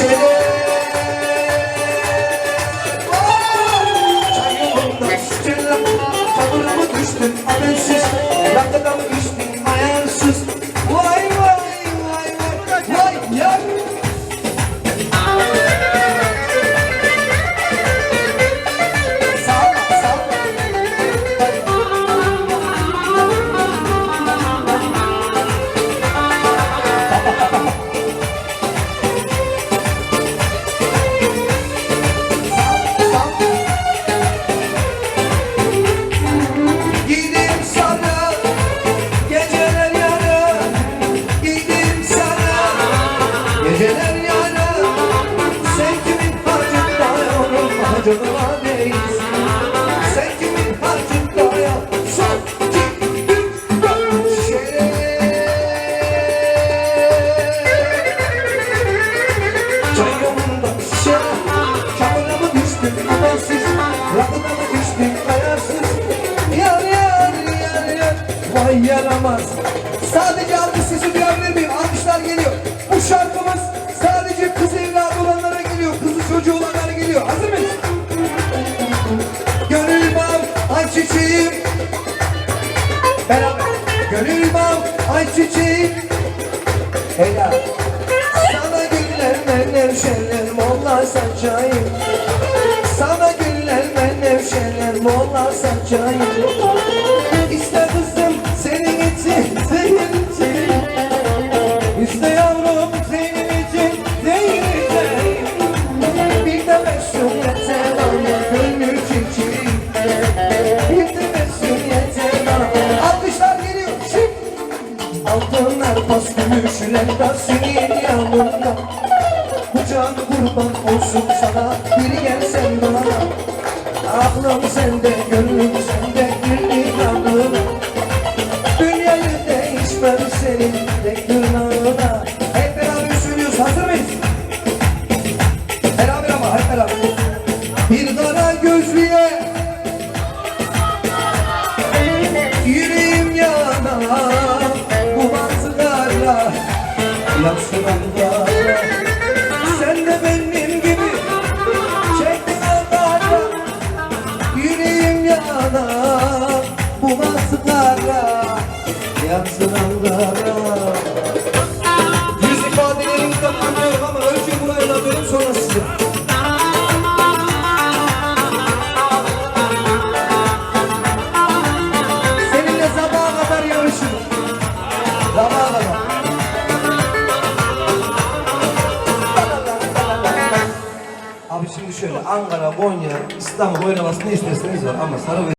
ছেড়ে düştün amansız Rakıda mı düştün ayarsız Yar yar yar yar. Vay yaramaz. Sadece duyabilir miyim? Alkışlar çiçeğim Beraber Gönül bağım ay çiçeğim Helal Sana güller ben nevşeler molla saçayım Sana güller ben nevşeler molla saçayım Pas gümüşler de senin yanında Kucağın kurban olsun sana Bir gelsen bana. Aklım sende, gönlüm sende Yaksın anda Sen de benim gibi çektin andara Yüreğim yanar bu manzara Yaksın andara Abi şimdi şöyle Ankara, Konya, İstanbul oynaması ne isterseniz var. Ama Sarı